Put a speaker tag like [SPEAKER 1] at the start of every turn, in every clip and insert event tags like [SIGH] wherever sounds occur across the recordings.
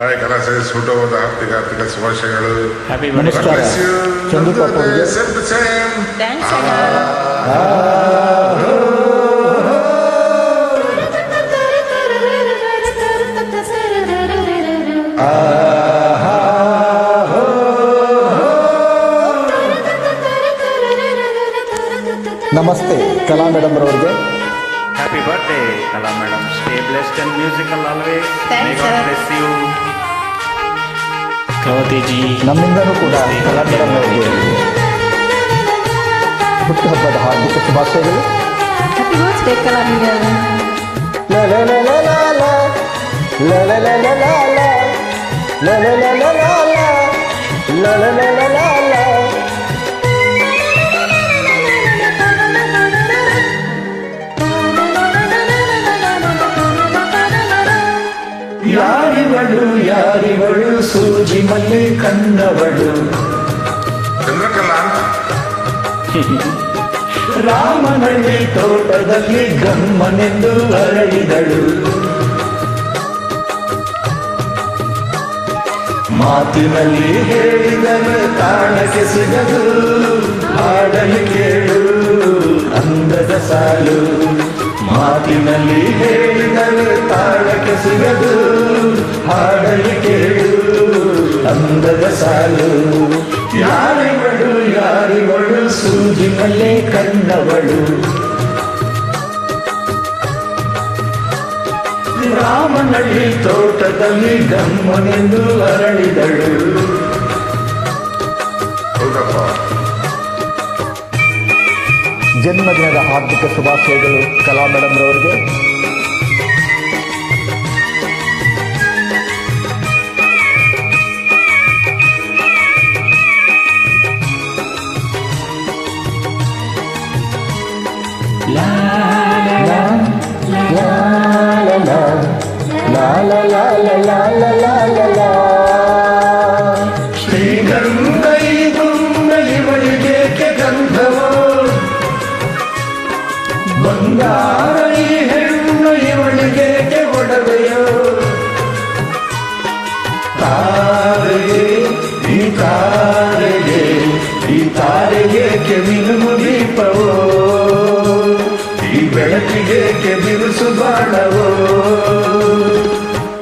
[SPEAKER 1] Hi ಕಲಾಸೈಸ್ ಹುಟ್ಟುಹಬ್ಬದ ಹಾರ್ದಿಕ ಹಾರ್ದಿಕ ಶುಭಾಶಯಗಳು
[SPEAKER 2] ಹ್ಯಾಪಿ
[SPEAKER 3] ನಮಸ್ಕಾರ ಚಂದ್ರಪ್ಪ ಅವರಿಗೆ
[SPEAKER 4] ಥ್ಯಾಂಕ್ಸ್ ಅಣ್ಣ
[SPEAKER 3] ನಮಸ್ತೆ ಕಲಾ ಮೇಡಮ್ ಅವರಿಗೆ
[SPEAKER 2] happy birthday Kala madam stay blessed and musical always
[SPEAKER 4] Thanks,
[SPEAKER 2] may God
[SPEAKER 4] sir.
[SPEAKER 2] Bless you
[SPEAKER 5] ಕವತೆ G
[SPEAKER 3] ನಮ್ಮಿಂದನೂ ಕೂಡ ಕಲಾ ಮೇಡಮ್ ಅವರಿಗೆ ಹುಟ್ಟುಹಬ್ಬದ ಹಾರ್ದಿಕ ಶುಭಾಶಯಗಳು
[SPEAKER 4] ಹ್ಯಾಪಿ
[SPEAKER 6] ಯಾರಿವಳು ಯಾರಿವಳು? ಸೂಜಿ ಮಲ್ಲೆ ಕಣ್ಣವಳು
[SPEAKER 1] ಚಂದ್ರಕಲಾ [LAUGHS]
[SPEAKER 6] ರಾಮನಳ್ಳಿ ತೋಟದಲ್ಲಿ ಗಮ್ಮನೆಂದು ಅರಳಿದಳು. ಮಾತಿನಲ್ಲಿ ಹೇಳಿದರೆ ತಾಳಕ್ಕೆ ಸಿಗದು ಹಾಡಲಿ ಕೇಳು ಅಂದದ ಸಾಲು. ಮಾತಿನಲ್ಲಿ ಹೇಳಿದರೆ ತಾಳಕ್ಕೆ ಸಿಗದು ಹಾಡಲಿ ಕೇಳು ಅಂದದ ಸಾಲು ಯಾರಿವಳು ಯಾರಿವಳು ಸೂಜಿ ಮಲ್ಲೆ ಕಣ್ಣವಳು ರಾಮನಳ್ಳಿ ತೋಟದಲ್ಲಿ ಗಮ್ಮನೆಂದು ಅರಳಿದಳು
[SPEAKER 3] ಜನ್ಮದಿನದ ಹಾರ್ದಿಕ ಶುಭಾಶಯಗಳು ಕಲಾ ಮೇಡಮ್
[SPEAKER 6] 来。ಬೆಳಕಿಗೇಕೆ ಬಿರುಸು ಬಾಣವೋ?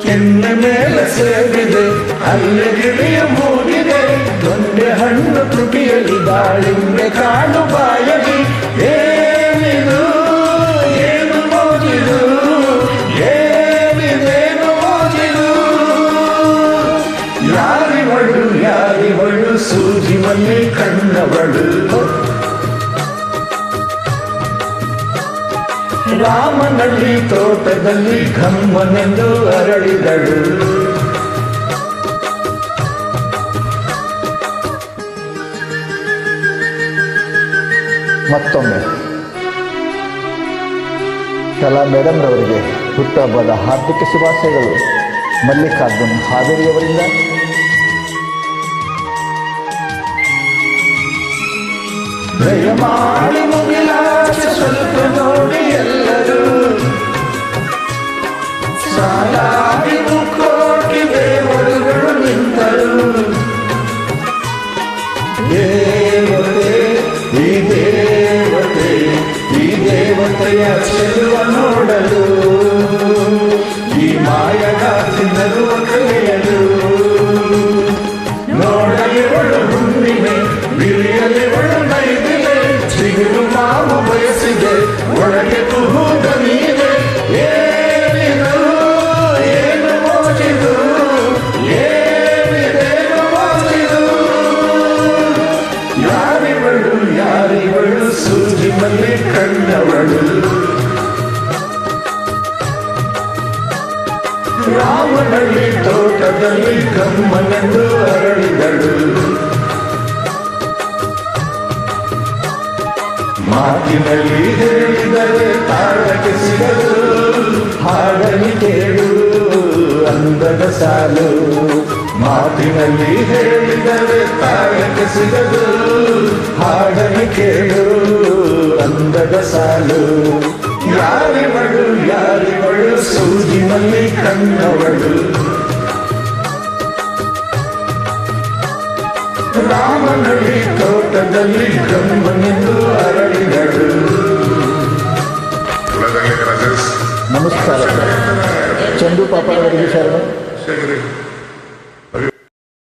[SPEAKER 6] ಕೆನ್ನ ಮೇಲೆ ಸೇರಿದೆ ಅಲ್ಲಿ ಗಿಳಿಯ ಮೂಡಿದೆ ದೊಂಡೆ ಹಣ್ಣು ತುಟಿಯಲ್ಲಿ ದಾಳಿಂಬೆ ಕಾಳು ರಾಮನಳ್ಳಿ ತೋಟದಲ್ಲಿ ಘಮ್ಮನೆಂದು ಅರಳಿದಳು.
[SPEAKER 3] ಮತ್ತೊಮ್ಮೆ. ಕಲಾ ಮೇಡಮ್ ರವರಿಗೆ ಹುಟ್ಟುಹಬ್ಬದ ಹಾರ್ದಿಕ ಶುಭಾಶಯಗಳು. ಮಲ್ಲಿಕಾರ್ಜುನ್ ಹಾವೇರಿಯವರಿಂದ.
[SPEAKER 6] ದಯಮಾಡಿ ಮುಗಿಲಾಚೆ ಚೆಲುವ ನೋಡಲು ಈ ಮಾಯದ ನಗುವ ಕಲಿಯಲು. ನೋಡಲಿವಳು ಹುಣ್ಣಿಮೆ ಬಿರಿಯಲಿವಳು ನೈದಿಲೆ ಚಿಗುರು ನಾವು ಬಯಸಿದೆ ಒಳಗೆ ರಾಮನಳ್ಳಿ ತೋಟದಲ್ಲಿ ಕಮ್ಮನೆಂದು ಅರಳಿದಳು. ಮಾತಿನಲ್ಲಿ ಹೇಳಿದರೆ ತಾಳಕ್ಕೆ ಸಿಗದು ಹಾಡಲಿ ಕೇಳು, ಅಂದದ ಸಾಲು. ಮಾತಿನಲ್ಲಿ ಹೇಳಿದರೆ ತಾಳಕ್ಕೆ ಸಿಗದು ಹಾಡಲಿ ಕೇಳು, ಅಂದದ ಸಾಲು. ಯಾರಿ ಮಗಳು ಸೂಜಿನಲ್ಲಿ
[SPEAKER 7] தந்தவள்
[SPEAKER 1] சூதி மல்லை
[SPEAKER 6] தந்தவள் ರಾಮನಲ್ಲಿ ತೋಟದಲ್ಲಿ ಬ್ರಹ್ಮನೆಂದು
[SPEAKER 1] ಅರಳಿದ